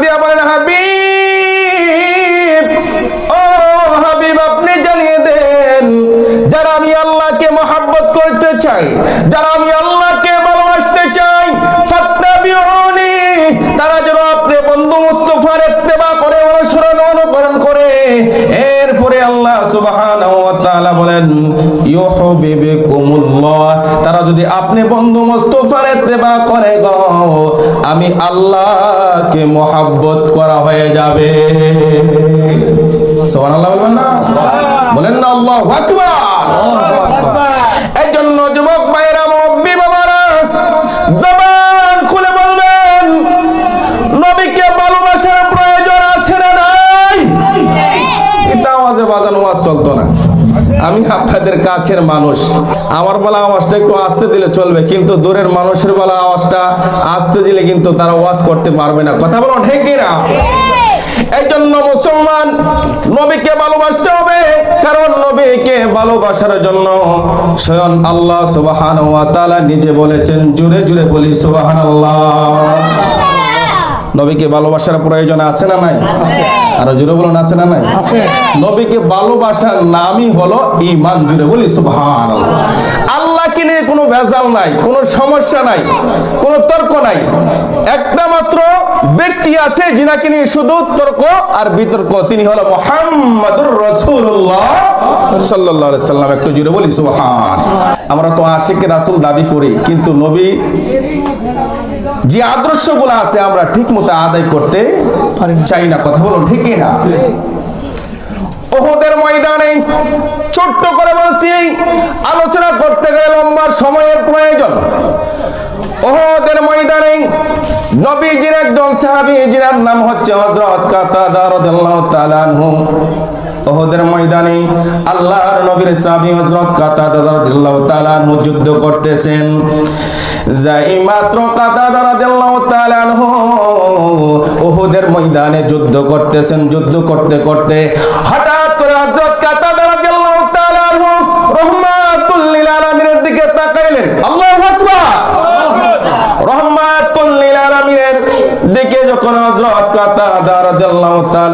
দিয়া বলেন, হাবিব, ও হাবিব, আপনি জানিয়ে দেন, যারা আমি আল্লাহকে মহাব্বত করতে চাই, যারা আমি আল্লাহকে ভালোবাসতে চাই তারা যেন আপনি বন্ধু মুস্তফার ইত্তেবা করে অনুসরণ অনুকরণ করে, এরপরে আল্লাহ সুবহানাহু তারা যদি আপনি বন্ধু মুস্তফার ইত্তেবা করে গো, আমি আল্লাহকে মহাব্বত করা হয়ে যাবে। না? বলেন না, আল্লাহু আমি আপনাদের কাছের মানুষ। আমার বলা আওয়াজটা একটু আসতে দিলে চলবে কিন্তু দূরের মানুষের বলা আওয়াজটা আসতে দিলে কিন্তু তারা ওয়াজ করতে পারবে না। কথা বলো ঠিক না এই জন্য মুসলমান নবীকে ভালোবাসতে হবে কারণ নবীকে ভালোবাসার জন্য স্বয়ং আল্লাহ ওয়া তাআলা নিজে বলেছেন জুড়ে জুড়ে বলি সুবহানাল্লাহ। নবীকে ভালোবাসার প্রয়োজন আছে না নাই? আরও জুড়ে বলুন আছে না নাই? নবীকে ভালোবাসার নামই হলো ঈমান জুড়ে বলি সুবহানাল্লাহ। আল্লাহকে নিয়ে কোনো ভেজাল নাই কোনো সমস্যা নাই কোনো তর্ক নাই। একটা মাত্র ব্যক্তি আছে যিনাকে নিয়ে শুধু তর্ক আর বিতর্ক তিনি হলো মুহাম্মাদুর রাসূলুল্লাহ। সাল্লাল্লাহু সাল্লাম একটু জুড়ে বলি সুবহান। আমরা তো আশিকে রাসূল দাবি করি কিন্তু নবী যে আদর্শগুলো আছে আমরা ঠিক মতো আদায় করতে চাই না। কথা বলুন ঠিক না ওহদের ময়দানে ছোট্ট করে বলছি আলোচনা করতে গেলে লম্বা সময়ের প্রয়োজন। ওহদের ময়দানে নবীজির একজন সাহাবী যিনার নাম হচ্ছে হযরত কাতাদা রাদিয়াল্লাহু তাআলা আনহু। ওহদের ময়দানে আল্লাহর নবীর সাহাবী হযরত কাতাদা রাদিয়াল্লাহু তাআলা যুদ্ধ করতেছেন। যাই মাত্র কাতাদা রাদিয়াল্লাহু তাআলা ওহদের ময়দানে যুদ্ধ করতেছেন। যুদ্ধ করতে করতে হঠাৎ করে হযরত কাতাদা রাদিয়াল্লাহু তাআলা রহমাতুল লিল আলামিনের দিকে তাকাইলেন। আল্লাহু আকবার! রহমাতুল লিল আলামিনের দিকে যখন হযরত কাতাদা রাদিয়াল্লাহু তাআলা